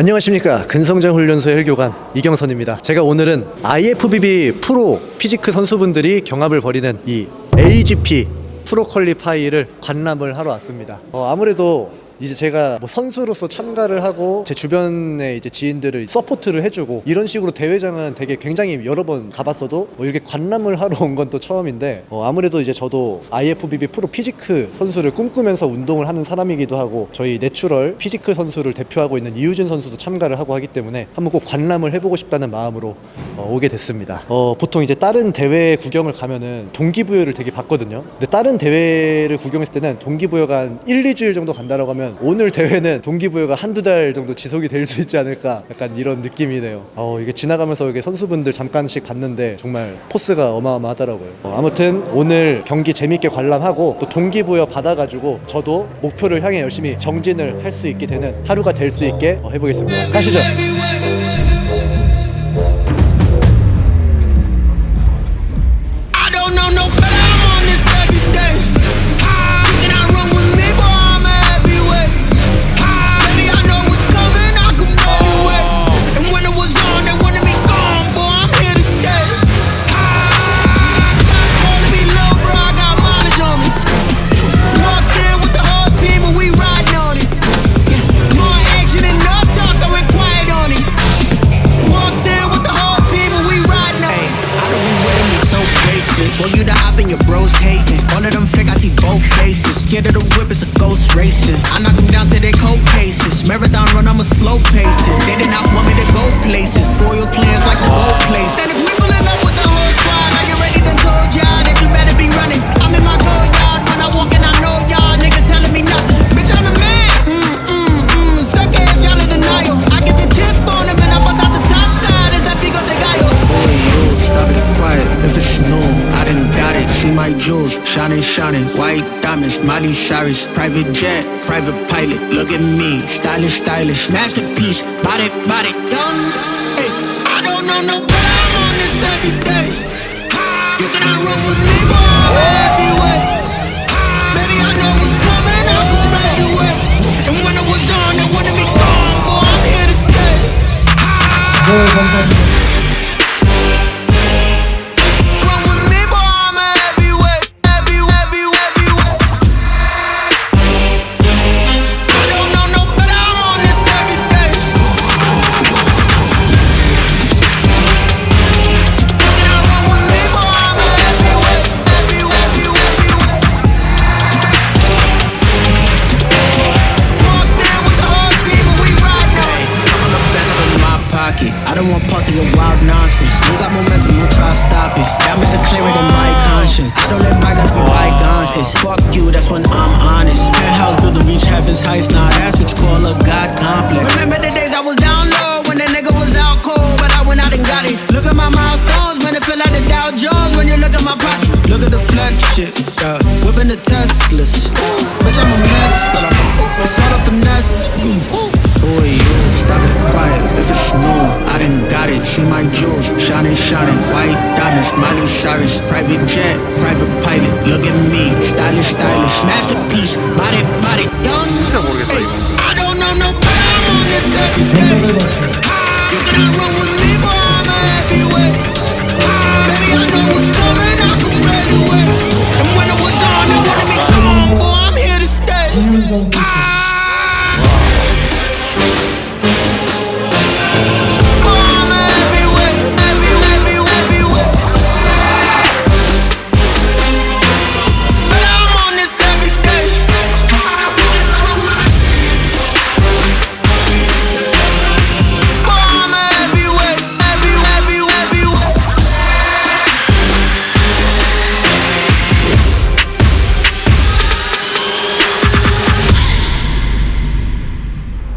안녕하십니까. 근성장 훈련소 헬교관 이경선입니다. 제가 오늘은 IFBB 프로 피지크 선수분들이 경합을 벌이는 이 AGP 프로 퀄리파이를 관람을 하러 왔습니다. 어, 아무래도 이제 제가 뭐 선수로서 참가를 하고 제 주변에 이제 지인들을 서포트를 해주고 이런 식으로 대회장은 되게 굉장히 여러 번 가봤어도 뭐 이렇게 관람을 하러 온 건 또 처음인데 어, 아무래도 이제 저도 IFBB 프로 피지크 선수를 꿈꾸면서 운동을 하는 사람이기도 하고 저희 내추럴 피지크 선수를 대표하고 있는 이유진 선수도 참가를 하고 하기 때문에 한번 꼭 관람을 해보고 싶다는 마음으로 어, 오게 됐습니다. 어, 보통 이제 다른 대회 구경을 가면은 동기부여를 되게 받거든요. 근데 다른 대회를 구경했을 때는 동기부여가 한 1, 2주일 정도 간다라고 하면 오늘 대회는 동기부여가 한두 달 정도 지속이 될 수 있지 않을까 약간 이런 느낌이네요. 어, 이게 지나가면서 이게 선수분들 잠깐씩 봤는데 정말 포스가 어마어마하더라고요. 어, 아무튼 오늘 경기 재밌게 관람하고 또 동기부여 받아가지고 저도 목표를 향해 열심히 정진을 할 수 있게 되는 하루가 될 수 있게 어, 해보겠습니다. 가시죠. Both faces. Scared of the whip, it's a ghost racing. I knock them down to their cold cases. Marathon run, I'm a slow pacing. They did not want me shining. White diamonds, Miley Cyrus. Private jet, private pilot. Look at me, stylish, stylish. Masterpiece, body, body. Young, hey, I don't know no. I'm on this every day. You cannot run with me, boy. I'm. Baby, I know what's coming. I. And when it was they wanted me gone. I'm here to stay. Don't want pulse of your wild nonsense. We got momentum, you try to stop it. Makes it clearer than my conscience. I don't let my bygones be bygones. It's fuck you, that's when I'm honest. Penthouse built to reach heaven's heights. Now that's what you call a god complex. Remember the days I was down low when the nigga was out cold, but I went out and got it. Look at my milestones, man, it feel like the Dow Jones when you look at my pocket. Look at the flex shit, yeah. Whipping the Teslas. Bitch, done got. See my jewels, shining, shining. White diamonds, Miley Cyrus. Private jet, private pilot. Look at me, stylish, stylish. Masterpiece, body, body. Young. Hey, I don't know no better. I'm on this every day. You cannot run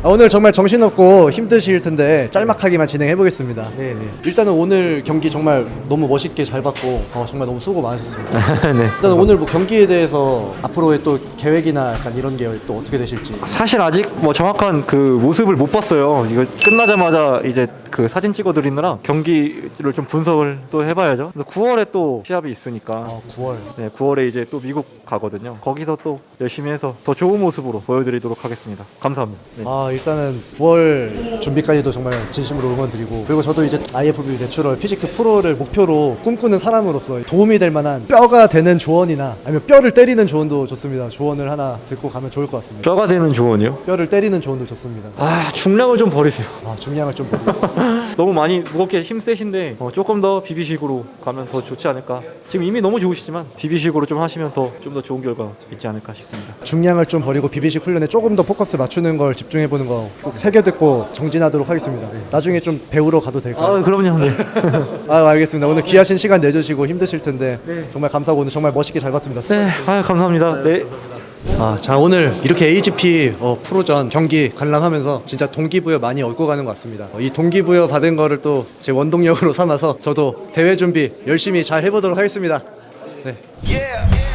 오늘 정말 정신없고 힘드실 텐데 짤막하게만 진행해 보겠습니다. 네, 네. 일단은 오늘 경기 정말 너무 멋있게 잘 봤고 어, 정말 너무 수고 많으셨습니다. 네. 일단 오늘 뭐 경기에 대해서 앞으로의 또 계획이나 약간 이런 게 또 어떻게 되실지. 사실 아직 뭐 정확한 그 모습을 못 봤어요. 이거 끝나자마자 이제 그 사진 찍어드리느라 경기를 좀 분석을 또 해봐야죠. 그래서 9월에 또 시합이 있으니까 아 9월. 네, 9월에 이제 또 미국 가거든요. 거기서 또 열심히 해서 더 좋은 모습으로 보여드리도록 하겠습니다. 감사합니다. 네. 아 일단은 9월 준비까지도 정말 진심으로 응원드리고 그리고 저도 이제 IFB 내추럴 피지크 프로를 목표로 꿈꾸는 사람으로서 도움이 될 만한 뼈가 되는 조언이나 아니면 뼈를 때리는 조언도 좋습니다. 조언을 하나 듣고 가면 좋을 것 같습니다. 뼈가 되는 조언이요? 뼈를 때리는 조언도 좋습니다. 아 중량을 좀 버리세요. 아 중량을 좀 보고 너무 많이 무겁게 힘 세신데 어, 조금 더 비비식으로 가면 더 좋지 않을까. 지금 이미 너무 좋으시지만 비비식으로 좀 하시면 더 좀 더 좋은 결과 있지 않을까 싶습니다. 중량을 좀 버리고 비비식 훈련에 조금 더 포커스 맞추는 걸 집중해 보는 거 꼭 새겨 듣고 정진하도록 하겠습니다. 나중에 좀 배우러 가도 될까요? 아 그럼요. 네. 아 알겠습니다. 오늘 귀하신 시간 내주시고 힘드실 텐데 정말 감사하고 오늘 정말 멋있게 잘 봤습니다. 네. 아 감사합니다. 네. 아, 자 오늘 이렇게 AGP 어, 프로전 경기 관람하면서 진짜 동기부여 많이 얻고 가는 것 같습니다. 어, 이 동기부여 받은 거를 또 제 원동력으로 삼아서 저도 대회 준비 열심히 잘 해보도록 하겠습니다. 네. Yeah.